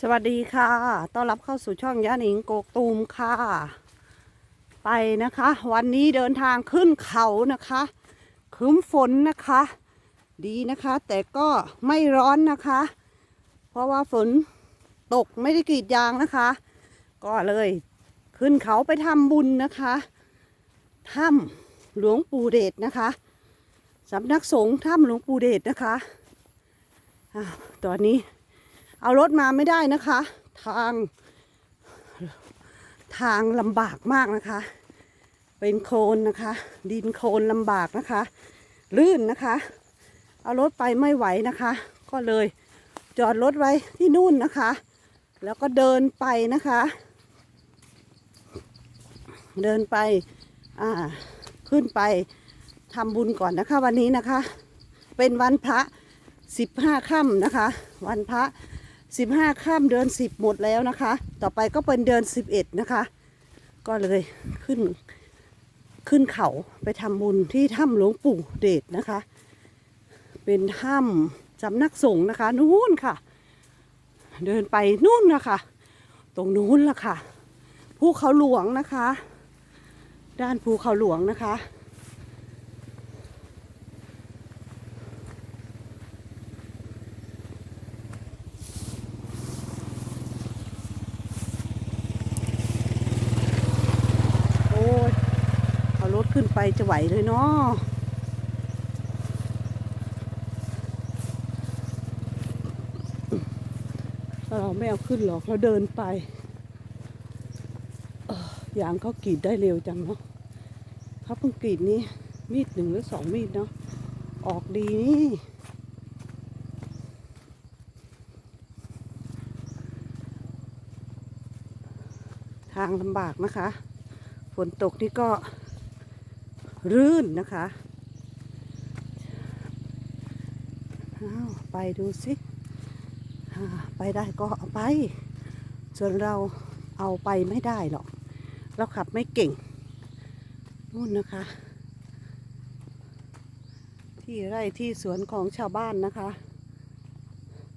สวัสดีค่ะ ต้อนรับเข้าสู่ช่องย่าหนิงโกกตูมค่ะ ไปนะคะ วันนี้เดินทางขึ้นเขานะคะครึ้มฝนนะคะ ดีนะคะ แต่ก็ไม่ร้อนนะคะ เพราะว่าฝนตกไม่ได้กรีดยางนะคะ ก็เลยขึ้นเขาไปทำบุญนะคะถ้ำหลวงปู่เดชนะคะสำนักสงฆ์ถ้ำหลวงปู่เดชนะคะอ้าตอนนี้ เอารถมาไม่ได้นะคะ ทางทางลำบากมากนะคะ เป็นโคลนนะคะ ดินโคลนลำบากนะคะ ลื่นนะคะ เอารถไปไม่ไหวนะคะ ก็เลยจอดรถไว้ที่นู่นนะคะ แล้วก็เดินไปนะคะ เดินไปอ่าขึ้นไปทำบุญก่อนนะคะวันนี้นะคะ เป็นวันพระสิบห้าค่ำนะคะ วันพระ สิบห้าข้ามเดือนสิบหมดแล้วนะคะ ต่อไปก็เป็นเดือนสิบเอ็ดนะคะ ก็เลยขึ้นขึ้นเขาไปทำบุญที่ถ้ำหลวงปู่เดชนะคะ เป็นถ้ำสำนักสงฆ์นะคะนู้นค่ะ เดินไปนู่นนะคะ ตรงนู้นล่ะค่ะภูเขาหลวงนะคะ ด้านภูเขาหลวงนะคะ โอ้ยเอารถ ขึ้นไปจะไหวเลยเนาะเราไม่เอาขึ้นหรอกเราเดินไปออยางเขากรีดได้เร็วจังเนาะเขาเพิ่งกรีดนี่มีดหนึ่งหรือสองมีดเนาะออกดีนี่ทางลำบากนะคะ ฝนตกนี่ก็ รื่นนะคะอาไปดูสิไปได้ก็เอาไป ส่วนเราเอาไปไม่ได้หรอก เราขับไม่เก่งนู่นนะคะ ที่ไร่ที่สวนของชาวบ้านนะคะ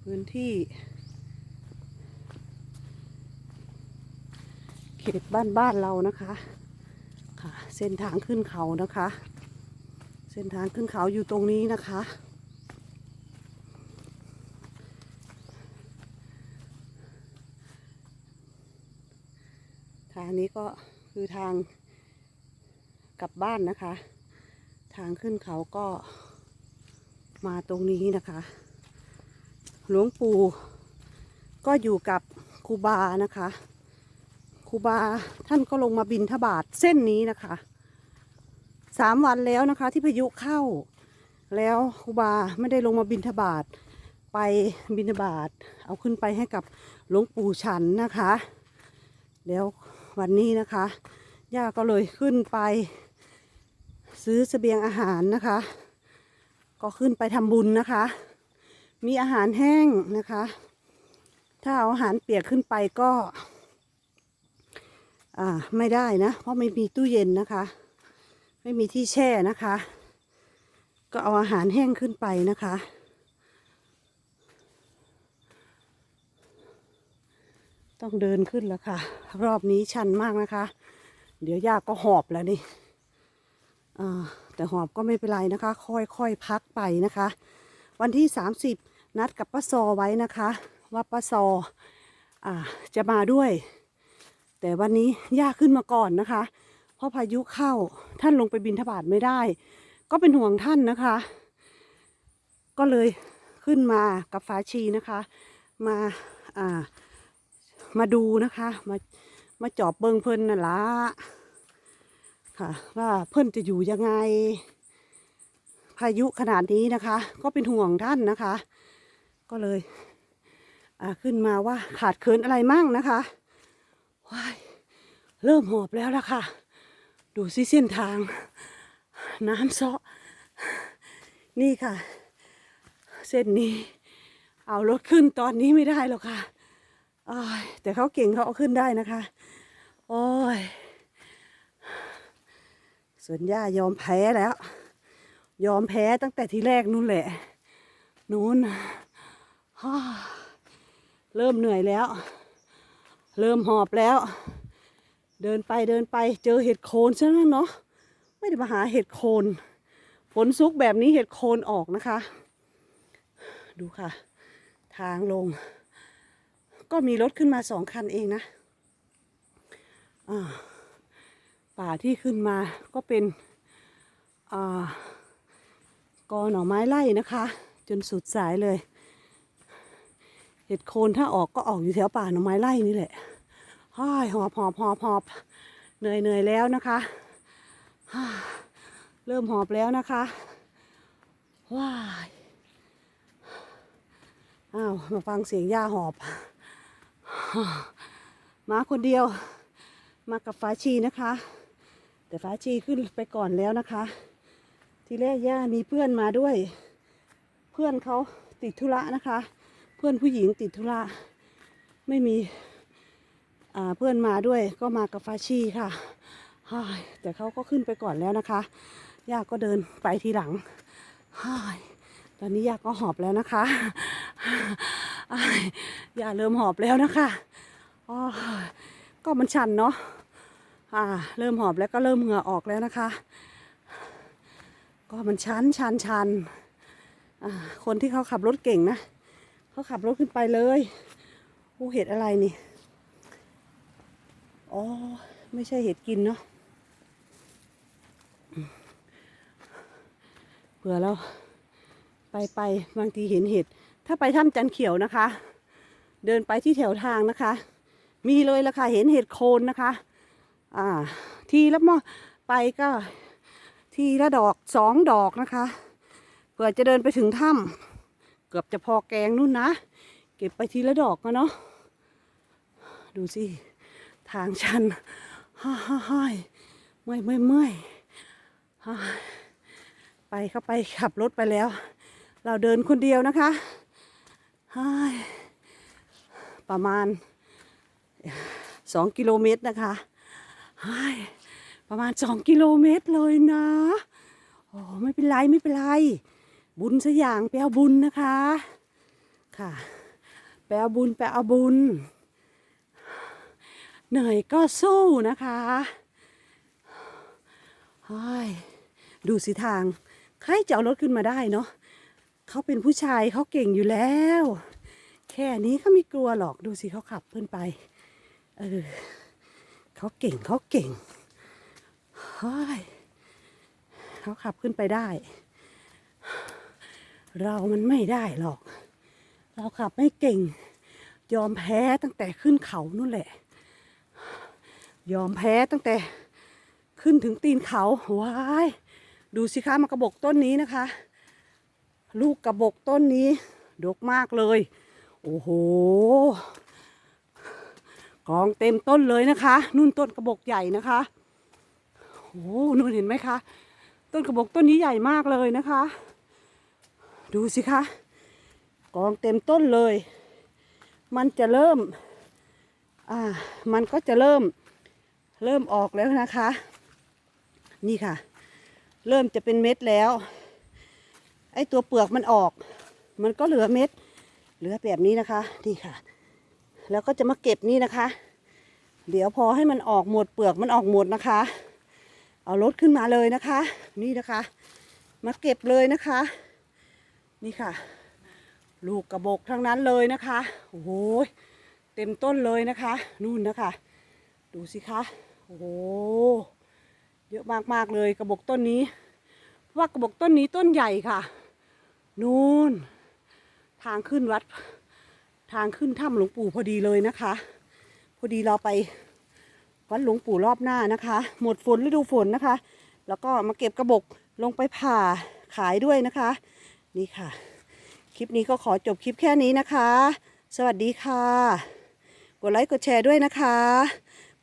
พื้นที่ เขตบ้านบ้านเรานะคะ เส้นทางขึ้นเขานะคะ เส้นทางขึ้นเขาอยู่ตรงนี้นะคะ ทางนี้ก็คือทางกลับบ้านนะคะ ทางขึ้นเขาก็มาตรงนี้นะคะ หลวงปู่ก็อยู่กับครูบานะคะครูบาท่านก็ลงมาบินทบาทเส้นนี้นะคะ สามวันแล้วนะคะ ที่พายุเข้า แล้วครูบาไม่ได้ลงมาบินทบาทไปบินทบาทเอาขึ้นไปให้กับหลวงปู่ฉันนะคะ แล้ววันนี้นะคะย่าก็เลยขึ้นไป ซื้อเสบียงอาหารนะคะ ก็ขึ้นไปทำบุญนะคะ มีอาหารแห้งนะคะ ถ้าเอาอาหารเปียกขึ้นไปก็อ่าไม่ได้นะ เพราะไม่มีตู้เย็นนะคะ ไม่มีที่แช่นะคะ ก็เอาอาหารแห้งขึ้นไปนะคะ ต้องเดินขึ้นแล้วค่ะ รอบนี้ชันมากนะคะ เดี๋ยวยากก็หอบแล้วนี่แต่หอบก็ไม่เป็นไรนะคะ ค่อยๆพักไปนะคะ วันที่ 30 นัดกับป้าซอไว้นะคะ ว่าป้าซออจะมาด้วย แต่วันนี้ย่าขึ้นมาก่อนนะคะ เพราะพายุเข้าท่านลงไปบินทบาทไม่ได้ ก็เป็นห่วงท่านนะคะ ก็เลยขึ้นมากับฟ้าชีนะคะ มาอ่ามาดูนะคะ มามาจอบเบิงเพิ่นน่ะละค่ะ ว่าเพิ่นจะอยู่ยังไง พายุขนาดนี้นะคะ ก็เป็นห่วงท่านนะคะ ก็เลยอ่าขึ้นมาว่าขาดเคินอะไรมั่งนะคะว้ายเริ่มหอบแล้วล่ะค่ะ ดูสิเส้นทาง น้ำเซาะ นี่ค่ะ เส้นนี้ เอารถขึ้นตอนนี้ไม่ได้หรอกค่ะแต่เขาเก่งเขาเอาขึ้นได้นะคะ โอ้ยสวนย่ายอมแพ้แล้ว ยอมแพ้ตั้งแต่ทีแรกนู่นแหละ นู้นเริ่มเหนื่อยแล้ว เริ่มหอบแล้ว เดินไปเดินไปเจอเห็ดโคนใช่ไหมเนาะไม่ได้มาหาเห็ดโคนฝนซุกแบบนี้เห็ดโคนออกนะคะ ดูค่ะ ทางลง ก็มีรถขึ้นมาสองคันเองนะป่าที่ขึ้นมาก็เป็นอกอหน่อไม้ไล่นะคะ จนสุดสายเลย เห็ดโคนถ้าออกก็ออกอยู่แถวป่าหน่อไม้ไล่นี่แหละ ห้ายหอบหอบหอบหอบเหนื่อยเหนื่อยแล้วนะคะ เริ่มหอบแล้วนะคะว้ายอ้าวมาฟังเสียงย่าหอบ มาคนเดียว มากับฟ้าชีนะคะ แต่ฟ้าชีขึ้นไปก่อนแล้วนะคะ ทีแรกย่ามีเพื่อนมาด้วย เพื่อนเขาติดธุระนะคะ เพื่อนผู้หญิงติดธุระไม่มี เพื่อนมาด้วยก็มากับฟาชีค่ะแต่เขาก็ขึ้นไปก่อนแล้วนะคะย่าก็เดินไปทีหลังตอนนี้ย่าก็หอบแล้วนะคะอ้ายย่าเริ่มหอบแล้วนะคะก็มันชันเนาะอ่า เริ่มหอบแล้วก็เริ่มเหงื่อออกแล้วนะคะ ก็มันชันชันชันอ่าคนที่เขาขับรถเก่งนะเขาขับรถขึ้นไปเลยโอ้เห็ดอะไรนี่ อ๋อ ไม่ใช่เห็ดกินเนาะเผื่อเราไปไปบางทีเห็นเห็ด ถ้าไปถ้ำจันเขียวนะคะ เดินไปที่แถวทางนะคะ มีเลยละค่ะเห็นเห็ดโคนนะคะ อ่า ทีละมอไปก็ ทีละดอกสองดอกนะคะเผื่อจะเดินไปถึงถ้ำเกือบจะพอแกงนู่นนะ เก็บไปทีละดอกนเนาะดูสิ ทางชันฮ่าฮ่าฮ่าเมื่อยเมื่อยเมื่อยไปเข้าไปขับรถไปแล้ว เราเดินคนเดียวนะคะฮ่าประมาณสองกิโลเมตรนะคะฮ่าประมาณสองกิโลเมตรเลยนะโอ้ไม่เป็นไรไม่เป็นไร บุญสักอย่างไปเอาบุญนะคะ ค่ะไปเอาบุญไปเอาบุญ เหนื่อยก็สู้นะคะดูสิทาง ใครจะเอารถขึ้นมาได้เนาะเขาเป็นผู้ชายเขาเก่งอยู่แล้ว แค่นี้เขาไม่กลัวหรอกดูสิเขาขับขึ้นไป เออเขาเก่งเขาเก่งเฮ้ยเขาขับขึ้นไปได้ เรามันไม่ได้หรอก เราขับไม่เก่ง ยอมแพ้ตั้งแต่ขึ้นเขานู่นแหละ ยอมแพ้ตั้งแต่ขึ้นถึงตีนเขาว้ายดูสิคะมากระบอกต้นนี้นะคะ ลูกกระบอกต้นนี้ ดกมากเลย โอ้โหกองเต็มต้นเลยนะคะนุ่นต้นกระบอกใหญ่นะคะโอ้นุ่นเห็นไหมคะ ต้นกระบอกต้นนี้ใหญ่มากเลยนะคะ ดูสิคะ กองเต็มต้นเลย มันจะเริ่ม อ่า มันก็จะเริ่ม เริ่มออกแล้วนะคะ นี่ค่ะ เริ่มจะเป็นเม็ดแล้ว ไอ้ตัวเปลือกมันออก มันก็เหลือเม็ด เหลือแบบนี้นะคะ นี่ค่ะ แล้วก็จะมาเก็บนี่นะคะ เดี๋ยวพอให้มันออกหมดเปลือกมันออกหมดนะคะ เอารถขึ้นมาเลยนะคะ นี่นะคะ มาเก็บเลยนะคะ นี่ค่ะ ลูกกระบอกทั้งนั้นเลยนะคะ โอ้โหเต็มต้นเลยนะคะ นู่นนะคะ ดูสิคะ โอ้โหเยอะมากๆเลยกระบอกต้นนี้เพราะว่ากระบอกต้นนี้ต้นใหญ่ค่ะ นู่นทางขึ้นวัด ทางขึ้นถ้ำหลวงปู่พอดีเลยนะคะ พอดีเราไปวัดหลวงปู่รอบหน้านะคะ หมดฝนฤดูฝนนะคะ แล้วก็มาเก็บกระบอกลงไปผ่าขายด้วยนะคะ นี่ค่ะ คลิปนี้ก็ขอจบคลิปแค่นี้นะคะ สวัสดีค่ะ กดไลค์กดแชร์ด้วยนะคะ